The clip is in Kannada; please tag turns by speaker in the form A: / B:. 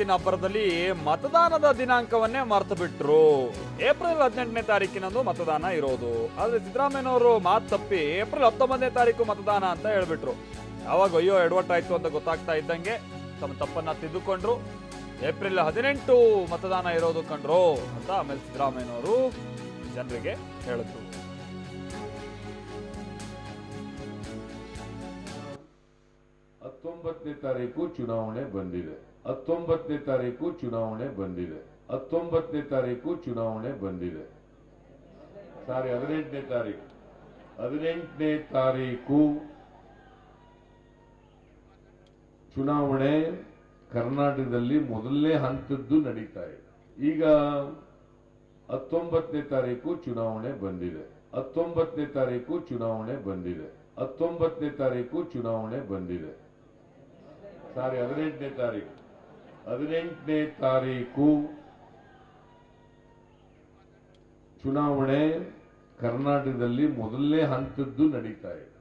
A: ಮಾತಿನ ಅಬ್ಬರದಲ್ಲಿ ಮತದಾನದ ದಿನಾಂಕವನ್ನೇ ಮರೆತು ಬಿಟ್ರು ಏಪ್ರಿಲ್ ಹದಿನೆಂಟನೇ ತಾರೀಕಿನಂದು ಮತದಾನ ಇರೋದು. ಆದ್ರೆ ಸಿದ್ದರಾಮಯ್ಯನವರು ಮಾತು ತಪ್ಪಿ ಏಪ್ರಿಲ್ ಹತ್ತೊಂಬತ್ತನೇ ತಾರೀಕು ಮತದಾನ ಅಂತ ಹೇಳ್ಬಿಟ್ರು. ಯಾವಾಗ ಅಯ್ಯೋ ಎಡವಟ್ಟಾಯ್ತು ಅಂತ ಗೊತ್ತಾಗ್ತಾ ಇದ್ದಂಗೆ ತಮ್ಮ ತಪ್ಪನ್ನ ತಿದ್ದುಕೊಂಡ್ರು. ಏಪ್ರಿಲ್ ಹದಿನೆಂಟು ಮತದಾನ ಇರೋದು ಕಂಡ್ರು ಅಂತ ಆಮೇಲೆ ಸಿದ್ದರಾಮಯ್ಯನವರು ಜನರಿಗೆ ಹೇಳಿದ್ರು.
B: ಹತ್ತೊಂಬತ್ತನೇ ತಾರೀಕು ಚುನಾವಣೆ ಬಂದಿದೆ. ಹತ್ತೊಂಬತ್ತನೇ ತಾರೀಕು ಚುನಾವಣೆ ಬಂದಿದೆ. ಹತ್ತೊಂಬತ್ತನೇ ತಾರೀಕು ಚುನಾವಣೆ ಬಂದಿದೆ. ಸಾರಿ, ಹದಿನೆಂಟನೇ ತಾರೀಕು. ಹದಿನೆಂಟನೇ ತಾರೀಕು ಚುನಾವಣೆ ಕರ್ನಾಟಕದಲ್ಲಿ ಮೊದಲನೇ ಹಂತದ್ದು ನಡೀತಾ ಇದೆ. ಈಗ ಹತ್ತೊಂಬತ್ತನೇ ತಾರೀಕು ಚುನಾವಣೆ ಬಂದಿದೆ. ಹತ್ತೊಂಬತ್ತನೇ ತಾರೀಕು ಚುನಾವಣೆ ಬಂದಿದೆ. ಹತ್ತೊಂಬತ್ತನೇ ತಾರೀಕು ಚುನಾವಣೆ ಬಂದಿದೆ. ಸಾರಿ ಹದಿನೆಂಟನೇ ತಾರೀಕು. ಹದಿನೆಂಟನೇ ತಾರೀಕು ಚುನಾವಣೆ ಕರ್ನಾಟಕದಲ್ಲಿ ಮೊದಲನೇ ಹಂತದ್ದು ನಡೀತಾ ಇದೆ.